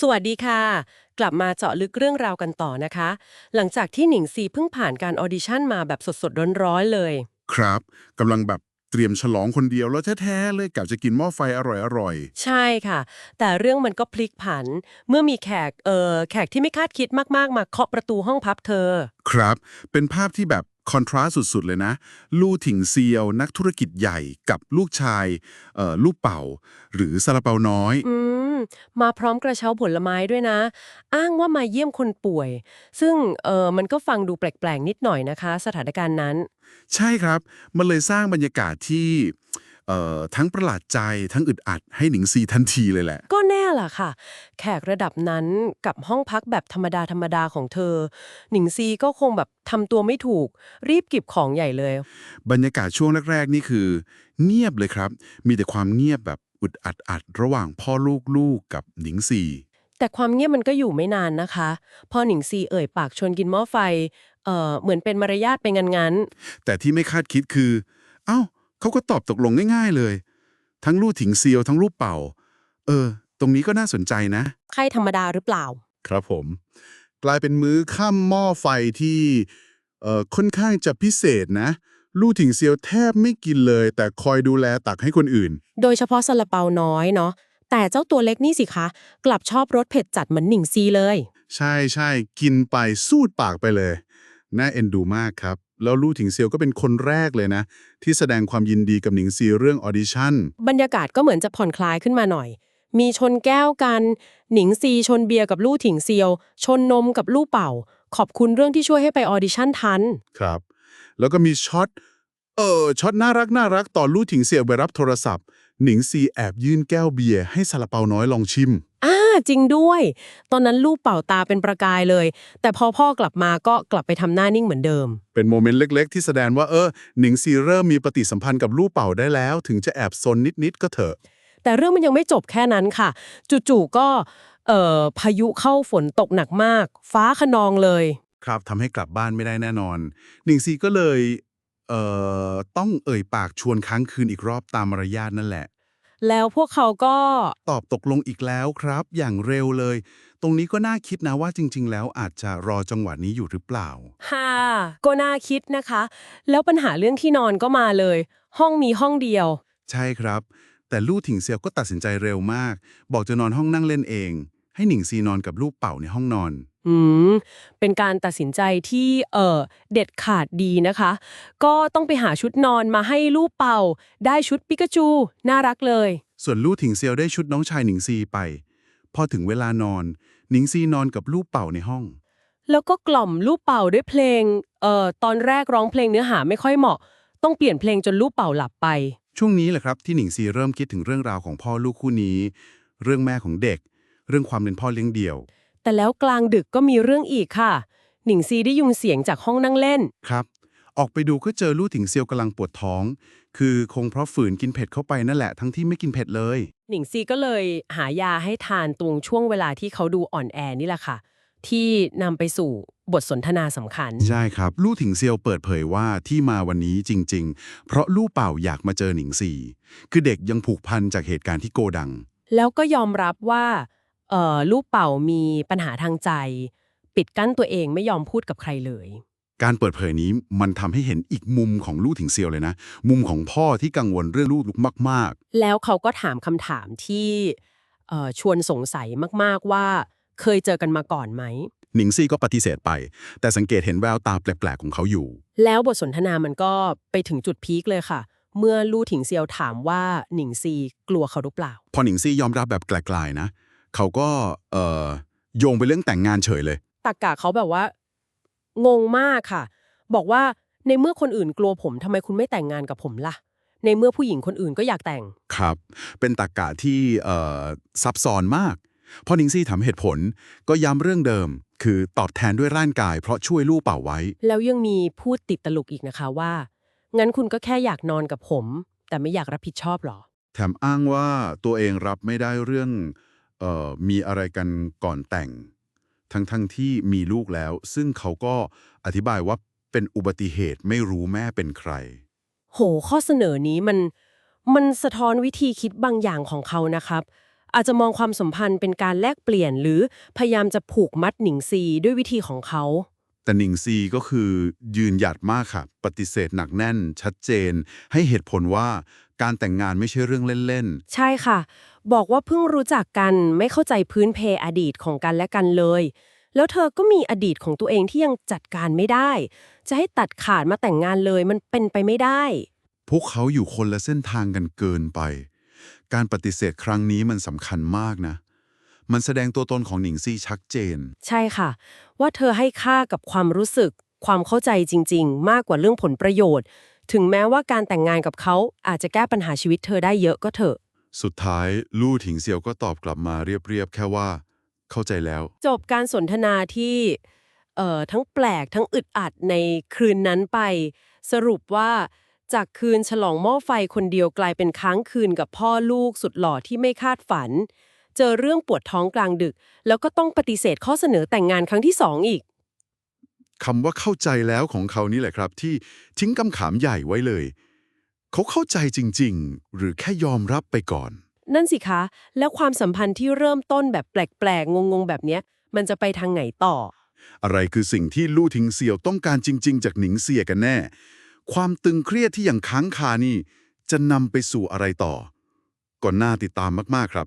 สวัสดีค่ะ กลับมาเจาะลึกเรื่องราวกันต่อนะคะ หลังจากที่หนิงซีเพิ่งผ่านการออดิชั่นมาแบบสดๆร้อนๆเลย ครับกำลังแบบเตรียมฉลองคนเดียวแล้วแท้ๆเลยกะจะกินหม้อไฟอร่อยใช่ค่ะ แต่เรื่องมันก็พลิกผัน เมื่อมีแขกเออแขกที่ไม่คาดคิดมากๆ มาเคาะประตูห้องพักเธอ ๆ ครับ เป็นภาพที่แบบคอนทราสต์สุด ๆ เลยนะ ลู่ถิงเซียว นักธุรกิจใหญ่กับลูกชายเอ่อลูกเป่า หรือซาลาเปาน้อย อืม มาพร้อมกระเช้าผลไม้ด้วยนะ อ้างว่ามาเยี่ยมคนป่วย ซึ่งเออมันก็ฟังดูแปลกๆ นิดหน่อยนะคะ สถานการณ์นั้น ใช่ครับ มันเลยสร้างบรรยากาศที่เอ่อทั้งประหลาดใจทั้งอึดอัดให้หนิงซีทันทีเลยแหละ ก็แน่ล่ะค่ะ แขกระดับนั้นกับห้องพักแบบธรรมดาธรรมดาของเธอ หนิงซีก็คงแบบทำตัวไม่ถูก รีบเก็บของใหญ่เลย บรรยากาศช่วงแรก ๆ นี่คือ เงียบเลยครับ มีแต่ความเงียบแบบ อึดอัดอัดระหว่างพ่อลูกลูกกับหนิงซีแต่ความเงียบมันก็อยู่ไม่นานนะคะ พอหนิงซีเอ่ยปากชวนกินหม้อไฟเอ่อเหมือนเป็นมารยาทไปงั้นแต่ที่ไม่คาดคิดคือ เอ้าเขาก็ตอบตกลงง่าย ๆเลย ทั้งลู่ถิงเซียวทั้งลูกเป่า เออ ตรงนี้ก็น่าสนใจนะๆไข่ธรรมดาหรือเปล่า ครับผม กลายเป็นมื้อค่ำหม้อไฟที่เอ่อค่อนข้างจะพิเศษนะ ลู่ถิงเซียวแทบไม่กินเลย แต่คอยดูแลตักให้คนอื่น โดยเฉพาะซาลาเปาน้อยเนาะแต่เจ้าตัวเล็กนี่สิคะ กลับชอบรสเผ็ดจัดเหมือนหนิงซีเลย ใช่ใช่กินไปสูดปากไปเลย น่าเอ็นดูมากครับ แล้วลู่ถิงเซียวก็เป็นคนแรกเลยนะ ที่แสดงความยินดีกับหนิงซีเรื่องออดิชั่นบรรยากาศก็เหมือนจะผ่อนคลายขึ้นมาหน่อย มีชนแก้วกัน หนิงซีชนเบียร์กับลู่ถิงเซียว ชนนมกับลู่เป่า ขอบคุณเรื่องที่ช่วยให้ไปออดิชั่นทันครับ แล้วก็มีช็อตเออช็อตน่ารักน่ารักตอนลู่ถิงเซียวไปรับโทรศัพท์ หนิงซีแอบยื่นแก้วเบียร์ให้ซาลาเปาน้อยลองชิมอ่าจริงด้วย ตอนนั้นลูกเป่าตาเป็นประกายเลย แต่พอพ่อกลับมาก็กลับไปทำหน้านิ่งเหมือนเดิม เป็นโมเมนต์เล็ก ๆ ที่แสดงว่าเออหนิงซีเริ่มมีปฏิสัมพันธ์กับลู่เป่าได้แล้ว ถึงจะแอบซนนิดๆก็เถอะ แต่เรื่องมันยังไม่จบแค่นั้นค่ะ จู่ๆก็เอ่อพายุเข้าฝนตกหนักมาก ฟ้าขนองเลย ครับทำให้กลับบ้านไม่ได้แน่นอนหนิงซีก็เลยเอ่อต้องเอ่ยปากชวนค้างคืนอีกรอบตามมารยาทนั่นแหละ แล้วพวกเขาก็ ตอบตกลงอีกแล้วครับ อย่างเร็วเลย ตรงนี้ก็น่าคิดนะว่าจริง ๆ แล้วอาจจะรอจังหวะนี้อยู่หรือเปล่าฮ่าก็น่าคิดนะคะ แล้วปัญหาเรื่องที่นอนก็มาเลย ห้องมีห้องเดียว ใช่ครับ แต่ลู่ถิงเซียวก็ตัดสินใจเร็วมาก บอกจะนอนห้องนั่งเล่นเอง ให้หนิงซีนอนกับลูกเป่าในห้องนอน อืม เป็นการตัดสินใจที่เออเด็ดขาดดีนะคะ ก็ต้องไปหาชุดนอนมาให้ลูกเป่า ได้ชุดปิกาจู น่ารักเลย ส่วนลู่ถิงเซียวได้ชุดน้องชายหนิงซีไป พอถึงเวลานอน หนิงซีนอนกับลูกเป่าในห้อง แล้วก็กล่อมลูกเป่าด้วยเพลงเอ่อตอนแรกร้องเพลงเนื้อหาไม่ค่อยเหมาะ ต้องเปลี่ยนเพลงจนลูกเป่าหลับไป ช่วงนี้แหละครับที่หนิงซีเริ่มคิดถึงเรื่องราวของพ่อลูกคู่นี้ เรื่องแม่ของเด็ก เรื่องความเป็นพ่อเลี้ยงเดี่ยว แต่แล้วกลางดึกก็มีเรื่องอีกค่ะ หนิงซีได้ยินเสียงจากห้องนั่งเล่น ครับ ออกไปดูก็เจอลู่ถิงเซียวกำลังปวดท้อง คือคงเพราะฝืนกินเผ็ดเข้าไปนั่นแหละทั้งที่ไม่กินเผ็ดเลย หนิงซีก็เลยหายาให้ทานตรงช่วงเวลาที่เขาดูอ่อนแอนี่แหละค่ะ ที่นำไปสู่บทสนทนาสำคัญ ใช่ครับ ลู่ถิงเซียวเปิดเผยว่าที่มาวันนี้จริง ๆ เพราะลู่เป่าอยากมาเจอหนิงซีคือเด็กยังผูกพันจากเหตุการณ์ที่โกดัง แล้วก็ยอมรับว่าเอ่อ ลูกเป่ามีปัญหาทางใจ ปิดกั้นตัวเองไม่ยอมพูดกับใครเลย การเปิดเผยนี้มันทำให้เห็นอีกมุมของลู่ถิงเซียวเลยนะ มุมของพ่อที่กังวลเรื่องลูกมาก แล้วเขาก็ถามคำถามที่เอ่อชวนสงสัยมากๆว่า เคยเจอกันมาก่อนไหม ๆ หนิงซีก็ปฏิเสธไป แต่สังเกตเห็นแววตาแปลกๆของเขาอยู่ แล้วบทสนทนามันก็ไปถึงจุดพีคเลยค่ะ เมื่อลู่ถิงเซียวถามว่าหนิงซีกลัวเขาหรือเปล่า พอหนิงซี่ยอมรับแบบไกลๆนะ เขาก็เอ่อโยงไปเรื่องแต่งงานเฉยเลย ตักกะเขาแบบว่า งงมากค่ะ บอกว่าในเมื่อคนอื่นกลัวผมทำไมคุณไม่แต่งงานกับผมล่ะ ในเมื่อผู้หญิงคนอื่นก็อยากแต่ง ครับ เป็นตรรกะที่เอ่อซับซ้อนมาก พอหนิงซี่ถามเหตุผลก็ย้ำเรื่องเดิม คือตอบแทนด้วยร่างกายเพราะช่วยลูกเป่าไว้ แล้วยังมีพูดติดตลกอีกนะคะว่า งั้นคุณก็แค่อยากนอนกับผม แต่ไม่อยากรับผิดชอบหรอ แถมอ้างว่าตัวเองรับไม่ได้เรื่องเอ่อ มีอะไรกันก่อนแต่ง ทั้งๆที่มีลูกแล้ว ซึ่งเขาก็อธิบายว่าเป็นอุบัติเหตุไม่รู้แม่เป็นใคร โห ข้อเสนอนี้มัน มันสะท้อนวิธีคิดบางอย่างของเขานะครับ อาจจะมองความสัมพันธ์เป็นการแลกเปลี่ยน หรือพยายามจะผูกมัดหนิงซีด้วยวิธีของเขา แต่หนิงซีก็คือยืนหยัดมากค่ะ ปฏิเสธหนักแน่น ชัดเจน ให้เหตุผลว่าการแต่งงานไม่ใช่เรื่องเล่นใช่ค่ะ บอกว่าเพิ่งรู้จักกันไม่เข้าใจพื้นเพอดีตของกันและกันเลย แล้วเธอก็มีอดีตของตัวเองที่ยังจัดการไม่ได้ จะให้ตัดขาดมาแต่งงานเลยมันเป็นไปไม่ได้ๆพวกเขาอยู่คนละเส้นทางกันเกินไป การปฏิเสธครั้งนี้มันสำคัญมากนะ มันแสดงตัวตนของหนิงซีชัดเจน ใช่ค่ะ ว่าเธอให้ค่ากับความรู้สึก ความเข้าใจจริง ๆ มากกว่าเรื่องผลประโยชน์ ถึงแม้ว่าการแต่งงานกับเขาอาจจะแก้ปัญหาชีวิตเธอได้เยอะก็เถอะ สุดท้ายลู่ถิงเซียวก็ตอบกลับมาเรียบๆแค่ว่า เข้าใจแล้ว จบการสนทนาที่เอ่อทั้งแปลกทั้งอึดอัดในคืนนั้นไป สรุปว่าจากคืนฉลองหม้อไฟคนเดียวกลายเป็นค้างคืนกับพ่อลูกสุดหล่อที่ไม่คาดฝัน เจอเรื่องปวดท้องกลางดึก แล้วก็ต้องปฏิเสธข้อเสนอแต่งงานครั้งที่สองอีกคำว่าเข้าใจแล้วของเขานี่แหละครับ ที่ทิ้งคำขามใหญ่ไว้เลย เขาเข้าใจจริง ๆ หรือแค่ยอมรับไปก่อน นั่นสิคะ แล้วความสัมพันธ์ที่เริ่มต้นแบบแปลกๆ งงๆ แบบเนี้ย มันจะไปทางไหนต่อ อะไรคือสิ่งที่ลู่ทิงเซียวต้องการจริง ๆ จากหนิงเซียกันแน่ ความตึงเครียดที่ยังค้างคานี่ จะนำไปสู่อะไรต่อ ก่อนหน้าติดตามมากๆครับ